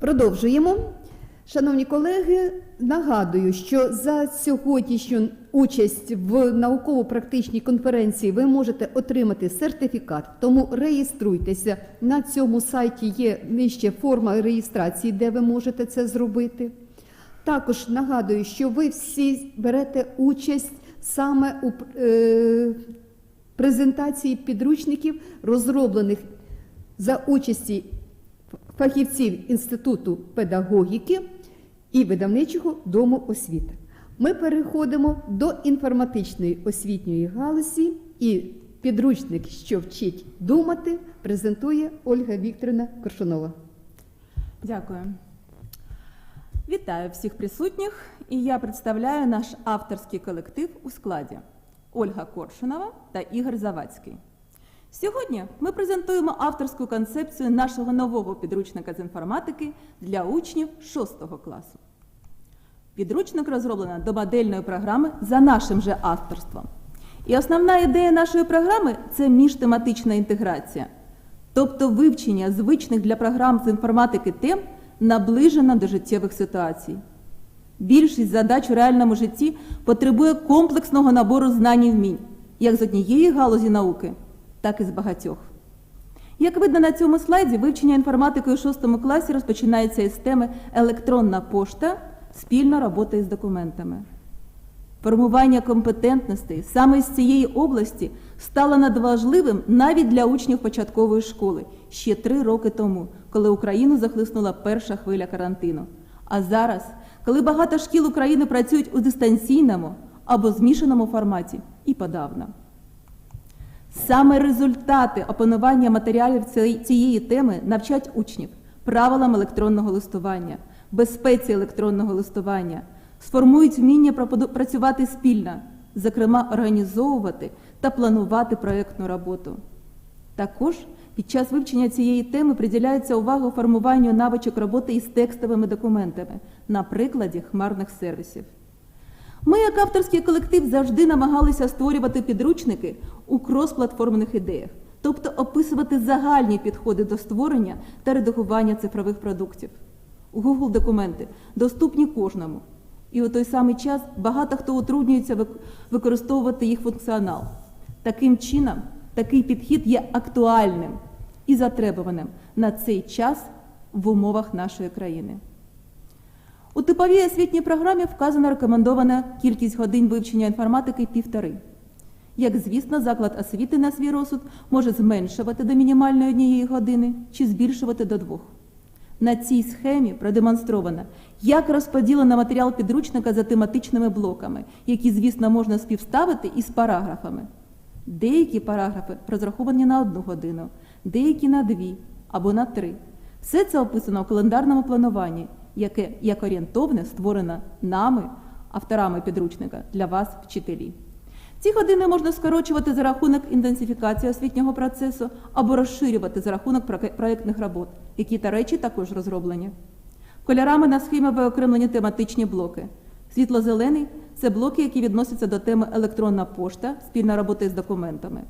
Продовжуємо. Шановні колеги, нагадую, що за сьогоднішню участь в науково-практичній конференції ви можете отримати сертифікат. Тому реєструйтеся. На цьому сайті є нижче форма реєстрації, де ви можете це зробити. Також нагадую, що ви всі берете участь саме у е, презентації підручників, розроблених за участі фахівців Інституту педагогіки і видавничого дому освіти. Ми переходимо до інформатичної освітньої галузі і підручник, що вчить думати, презентує Ольга Вікторівна Коршунова. Дякую. Вітаю всіх присутніх, і я представляю наш авторський колектив у складі Ольга Коршунова та Ігор Завадський. Сьогодні ми презентуємо авторську концепцію нашого нового підручника з інформатики для учнів 6 класу. Підручник розроблено до модельної програми за нашим же авторством. І основна ідея нашої програми це міжтематична інтеграція, тобто вивчення звичних для програм з інформатики тем наближена до життєвих ситуацій. Більшість задач у реальному житті потребує комплексного набору знань і вмінь, як з однієї галузі науки, так і з багатьох. Як видно на цьому слайді, вивчення інформатики у 6 класі розпочинається із теми електронна пошта, спільна робота із документами. Формування компетентностей саме з цієї області стало надважливим навіть для учнів початкової школи ще три роки тому, коли Україну захлиснула перша хвиля карантину. А зараз, коли багато шкіл України працюють у дистанційному або змішаному форматі, і подавно. Саме результати опанування матеріалів цієї- теми навчать учнів правилам електронного листування, безпеці електронного листування, сформують вміння працювати спільно, зокрема організовувати та планувати проєктну роботу. Також під час вивчення цієї теми приділяється увага формуванню навичок роботи із текстовими документами на прикладі хмарних сервісів. Ми, як авторський колектив, завжди намагалися створювати підручники у кросплатформених ідеях, тобто описувати загальні підходи до створення та редагування цифрових продуктів. Google документи доступні кожному. І у той самий час багато хто утруднюється використовувати їх функціонал. Таким чином, такий підхід є актуальним і затребуваним на цей час в умовах нашої країни. У типовій освітній програмі вказана рекомендована кількість годин вивчення інформатики півтори. Як звісно, заклад освіти на свій розсуд може зменшувати до мінімальної однієї години чи збільшувати до двох. На цій схемі продемонстровано, як розподілено матеріал підручника за тематичними блоками, які, звісно, можна співставити із параграфами. Деякі параграфи розраховані на одну годину, деякі на дві або на три. Все це описано у календарному плануванні, яке як орієнтовне створено нами, авторами підручника, для вас, вчителі. Ці години можна скорочувати за рахунок інтенсифікації освітнього процесу або розширювати за рахунок проєктних робот, які та речі також розроблені. Кольорами на схемі виокремлені тематичні блоки. Світло-зелений це блоки, які відносяться до теми електронна пошта, спільна робота з документами.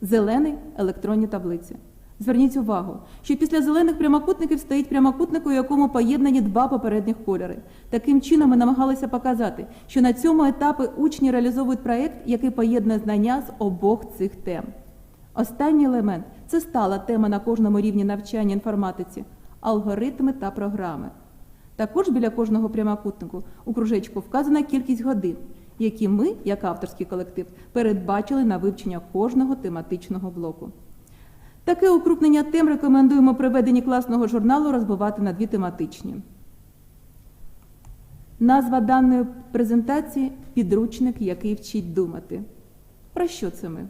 Зелений електронні таблиці. Зверніть увагу, що після зелених прямокутників стоїть прямокутник, у якому поєднані два попередніх кольори. Таким чином ми намагалися показати, що на цьому етапі учні реалізовують проєкт, який поєднує знання з обох цих тем. Останній елемент це стала тема на кожному рівні навчання інформатиці алгоритми та програми. Також біля кожного прямокутнику у кружечку вказана кількість годин, які ми, як авторський колектив, передбачили на вивчення кожного тематичного блоку. Таке укрупнення тем рекомендуємо при веденні класного журналу розбивати на дві тематичні. Назва даної презентації підручник, який вчить думати. Про що це ми?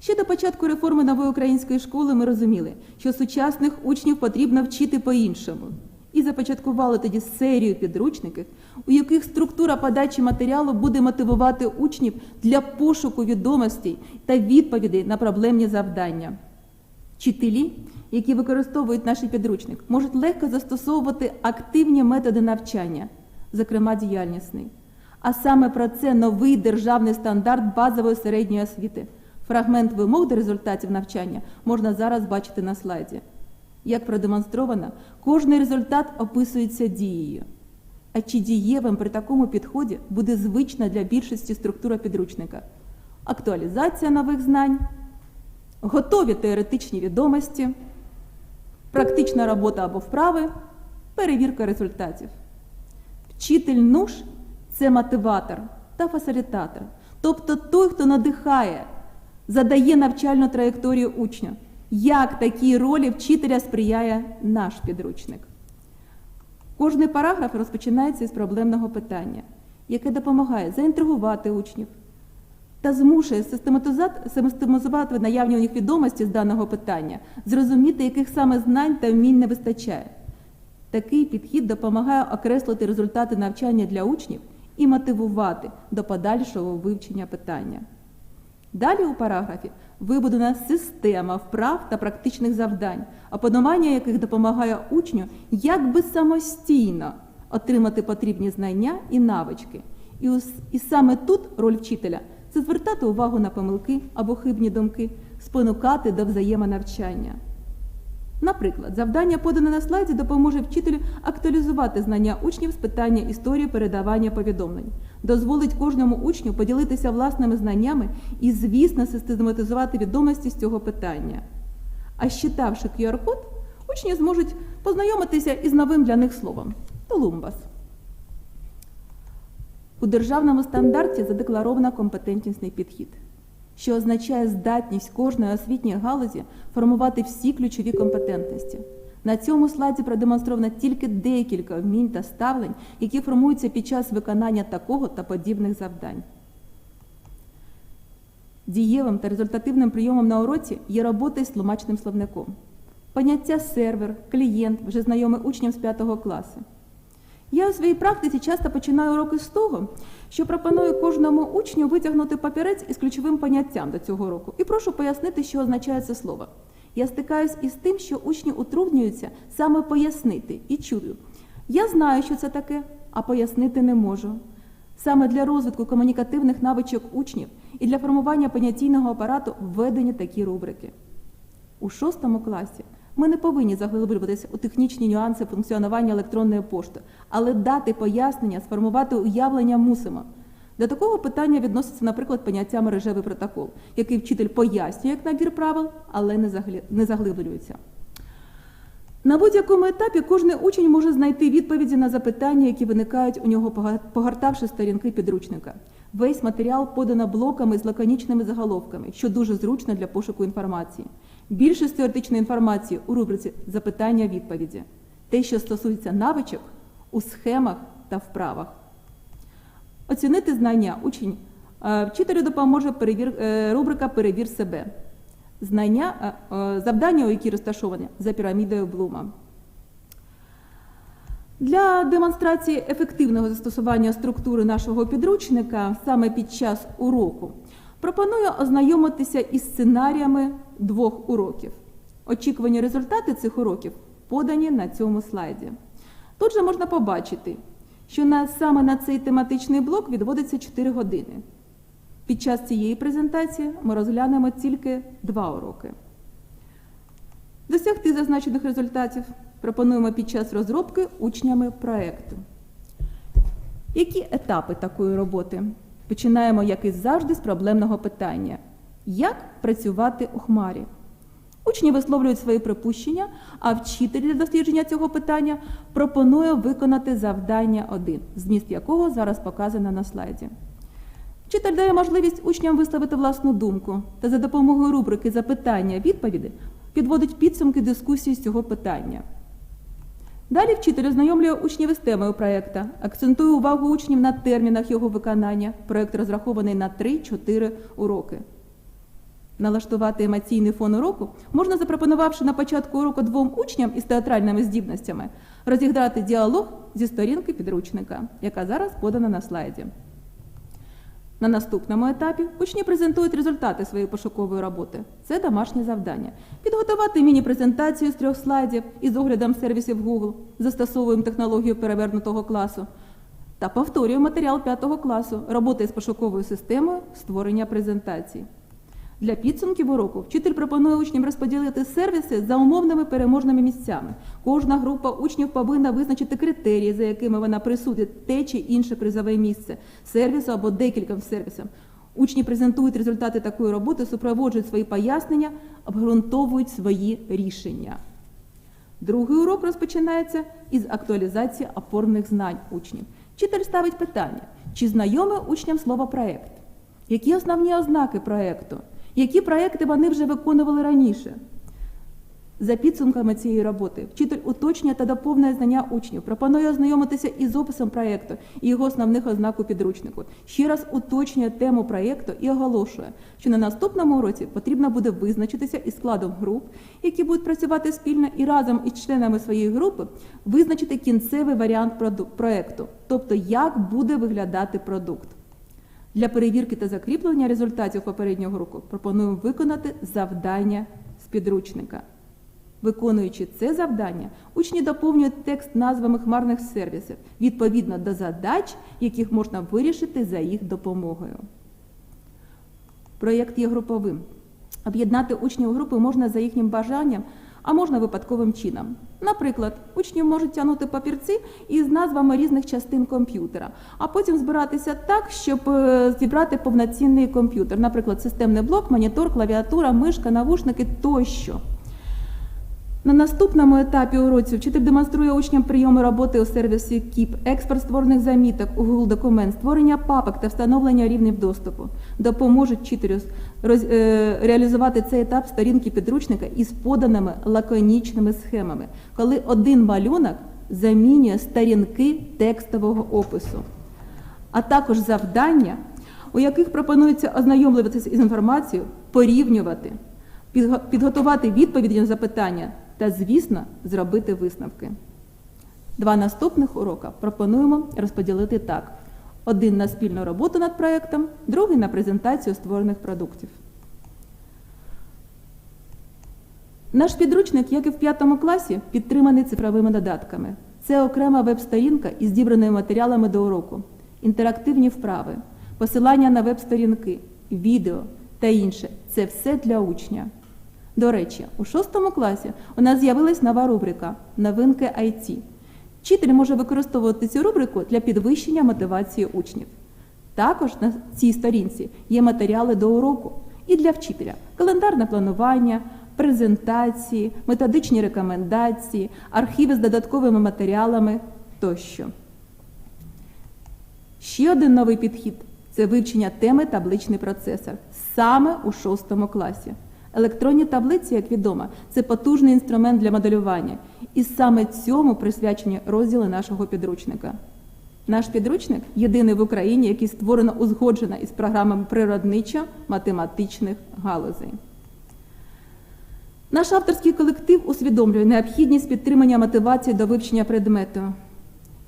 Ще до початку реформи нової української школи ми розуміли, що сучасних учнів потрібно вчити по-іншому. І започаткували тоді серію підручників, у яких структура подачі матеріалу буде мотивувати учнів для пошуку відомостей та відповідей на проблемні завдання. Вчителі, які використовують наш підручник, можуть легко застосовувати активні методи навчання, зокрема діяльнісний. А саме про це новий державний стандарт базової середньої освіти. Фрагмент вимог до результатів навчання можна зараз бачити на слайді. Як продемонстровано, кожний результат описується дією. А чи дієвим при такому підході буде звична для більшості структура підручника? Актуалізація нових знань, готові теоретичні відомості, практична робота або вправи, перевірка результатів. Вчитель НУШ це мотиватор та фасилітатор, тобто той, хто надихає, задає навчальну траєкторію учня. Як такій ролі вчителя сприяє наш підручник? Кожний параграф розпочинається із проблемного питання, яке допомагає заінтригувати учнів та змушує систематизувати наявні у них відомості з даного питання, зрозуміти, яких саме знань та вмінь не вистачає. Такий підхід допомагає окреслити результати навчання для учнів і мотивувати до подальшого вивчення питання. Далі у параграфі вибудена система вправ та практичних завдань, опанування яких допомагає учню якби самостійно отримати потрібні знання і навички. І, ус- і саме тут роль вчителя це звертати увагу на помилки або хибні думки, спонукати до взаємонавчання. Наприклад, завдання, подане на слайді, допоможе вчителю актуалізувати знання учнів з питання історії передавання повідомлень, дозволить кожному учню поділитися власними знаннями і, звісно, систематизувати відомості з цього питання. А щитавши QR-код, учні зможуть познайомитися із новим для них словом Толумбас. У державному стандарті задекларовано компетентнісний підхід, що означає здатність кожної освітньої галузі формувати всі ключові компетентності. На цьому слайді продемонстровано тільки декілька вмінь та ставлень, які формуються під час виконання такого та подібних завдань. Дієвим та результативним прийомом на уроці є робота із тлумачним словником. Поняття сервер, клієнт вже знайоме учням з 5 класу. Я у своїй практиці часто починаю уроки з того, що пропоную кожному учню витягнути папірець із ключовим поняттям до цього року і прошу пояснити, що означає це слово. Я стикаюсь із тим, що учні утруднюються саме пояснити і чую. Я знаю, що це таке, а пояснити не можу. Саме для розвитку комунікативних навичок учнів і для формування понятійного апарату введені такі рубрики. У шостому класі ми не повинні заглиблюватися у технічні нюанси функціонування електронної пошти, але дати пояснення, сформувати уявлення мусимо. До такого питання відноситься, наприклад, поняття мережевий протокол, який вчитель пояснює як набір правил, але не заглиблюється. На будь-якому етапі кожен учень може знайти відповіді на запитання, які виникають у нього, погортавши сторінки підручника. Весь матеріал подано блоками з лаконічними заголовками, що дуже зручно для пошуку інформації. Більшість теоретичної інформації у рубриці запитання-відповіді. Те, що стосується навичок, у схемах та вправах. Оцінити знання учень е, вчителю допоможе перевір, е, рубрика Перевір себе. Знання, е, завдання, у які розташовані за пірамідою Блума. Для демонстрації ефективного застосування структури нашого підручника саме під час уроку пропоную ознайомитися із сценаріями двох уроків. Очікувані результати цих уроків подані на цьому слайді. Тут же можна побачити, що саме на цей тематичний блок відводиться 4 години. Під час цієї презентації ми розглянемо тільки два уроки. Досягти зазначених результатів пропонуємо під час розробки учнями проекту. Які етапи такої роботи? Починаємо, як і завжди, з проблемного питання: як працювати у хмарі? Учні висловлюють свої припущення, а вчитель для дослідження цього питання пропонує виконати завдання 1, зміст якого зараз показано на слайді. Вчитель дає можливість учням висловити власну думку та за допомогою рубрики запитання відповіді підводить підсумки дискусії з цього питання. Далі вчитель ознайомлює учнів із темою проєкту, акцентує увагу учнів на термінах його виконання. Проєкт розрахований на 3-4 уроки. Налаштувати емоційний фон уроку можна, запропонувавши на початку уроку двом учням із театральними здібностями розіграти діалог зі сторінки підручника, яка зараз подана на слайді. На наступному етапі учні презентують результати своєї пошукової роботи. Це домашнє завдання. Підготувати міні-презентацію з трьох слайдів із оглядом сервісів Google, застосовуємо технологію перевернутого класу та повторюємо матеріал п'ятого класу, роботи з пошуковою системою, створення презентацій. Для підсумків уроку вчитель пропонує учням розподілити сервіси за умовними переможними місцями. Кожна група учнів повинна визначити критерії, за якими вона присудить те чи інше призове місце сервісу або декільком сервісам. Учні презентують результати такої роботи, супроводжують свої пояснення, обґрунтовують свої рішення. Другий урок розпочинається із актуалізації опорних знань учнів. Вчитель ставить питання, чи знайоме учням слово проєкт? Які основні ознаки проєкту? Які проєкти вони вже виконували раніше? За підсумками цієї роботи вчитель уточнює та доповнює знання учнів, пропонує ознайомитися із описом проєкту і його основних ознак у підручнику. Ще раз уточнює тему проєкту і оголошує, що на наступному уроці потрібно буде визначитися із складом груп, які будуть працювати спільно, і разом із членами своєї групи визначити кінцевий варіант проєкту, тобто як буде виглядати продукт. Для перевірки та закріплення результатів попереднього року пропонуємо виконати завдання з підручника. Виконуючи це завдання, учні доповнюють текст назвами хмарних сервісів відповідно до задач, яких можна вирішити за їх допомогою. Проєкт є груповим. Об'єднати учнів групи можна за їхнім бажанням, а можна випадковим чином. Наприклад, учні можуть тягнути папірці із назвами різних частин комп'ютера, а потім збиратися так, щоб е, зібрати повноцінний комп'ютер, наприклад, системний блок, монітор, клавіатура, мишка, навушники тощо. На наступному етапі уроці вчитель демонструє учням прийоми роботи у сервісі KIP, експорт створених заміток у Google документ, створення папок та встановлення рівнів доступу. Допоможуть вчителю роз- е, реалізувати цей етап сторінки підручника із поданими лаконічними схемами, коли один малюнок замінює сторінки текстового опису, а також завдання, у яких пропонується ознайомлюватися із інформацією, порівнювати, підго- підготувати відповіді на запитання та, звісно, зробити висновки. Два наступних урока пропонуємо розподілити так: один на спільну роботу над проєктом, другий на презентацію створених продуктів. Наш підручник, як і в п'ятому класі, підтриманий цифровими додатками. Це окрема веб-сторінка із зібраними матеріалами до уроку, інтерактивні вправи, посилання на веб-сторінки, відео та інше. Це все для учня. До речі, у шостому класі у нас з'явилась нова рубрика Новинки IT. Вчитель може використовувати цю рубрику для підвищення мотивації учнів. Також на цій сторінці є матеріали до уроку і для вчителя: календарне планування, презентації, методичні рекомендації, архіви з додатковими матеріалами тощо. Ще один новий підхід це вивчення теми табличний процесор саме у шостому класі. Електронні таблиці, як відомо, це потужний інструмент для моделювання, і саме цьому присвячені розділи нашого підручника. Наш підручник єдиний в Україні, який створено узгоджено із програмами природничо-математичних галузей. Наш авторський колектив усвідомлює необхідність підтримання мотивації до вивчення предмету.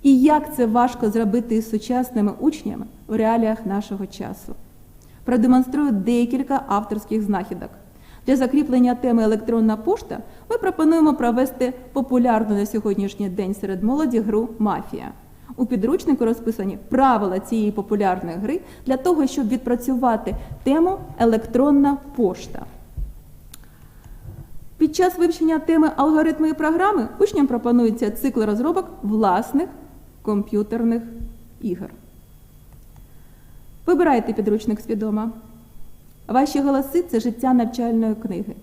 І як це важко зробити із сучасними учнями в реаліях нашого часу. Продемонструю декілька авторських знахідок. Для закріплення теми електронна пошта ми пропонуємо провести популярну на сьогоднішній день серед молоді гру Мафія. У підручнику розписані правила цієї популярної гри для того, щоб відпрацювати тему електронна пошта. Під час вивчення теми алгоритми і програми учням пропонується цикл розробок власних комп'ютерних ігор. Вибирайте підручник свідомо. Ваші голоси це життя навчальної книги.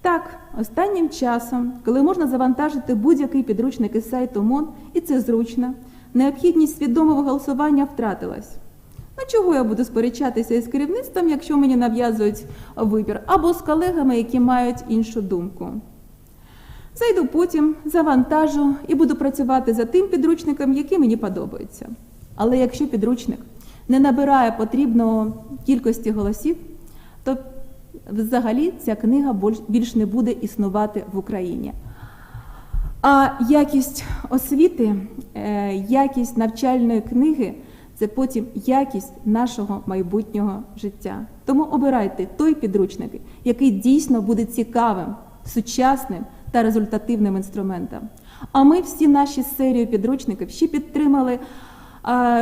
Так, останнім часом, коли можна завантажити будь-який підручник із сайту МОН, і це зручно, необхідність свідомого голосування втратилась. Ну чого я буду сперечатися із керівництвом, якщо мені нав'язують вибір, або з колегами, які мають іншу думку? Зайду потім, завантажу і буду працювати за тим підручником, який мені подобається. Але якщо підручник не набирає потрібного кількості голосів, то взагалі ця книга більш не буде існувати в Україні. А якість освіти, е, якість навчальної книги це потім якість нашого майбутнього життя. Тому обирайте той підручник, який дійсно буде цікавим, сучасним та результативним інструментом. А ми всі наші серії підручників ще підтримали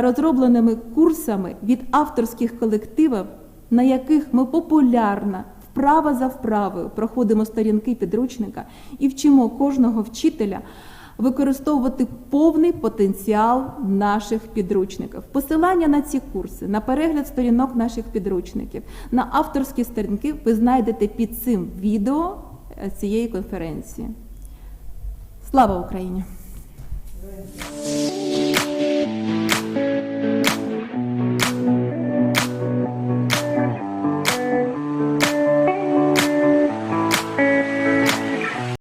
розробленими курсами від авторських колективів, на яких ми популярно вправа за вправою проходимо сторінки підручника і вчимо кожного вчителя використовувати повний потенціал наших підручників. Посилання на ці курси, на перегляд сторінок наших підручників, на авторські сторінки ви знайдете під цим відео е, цієї конференції. Слава Україні!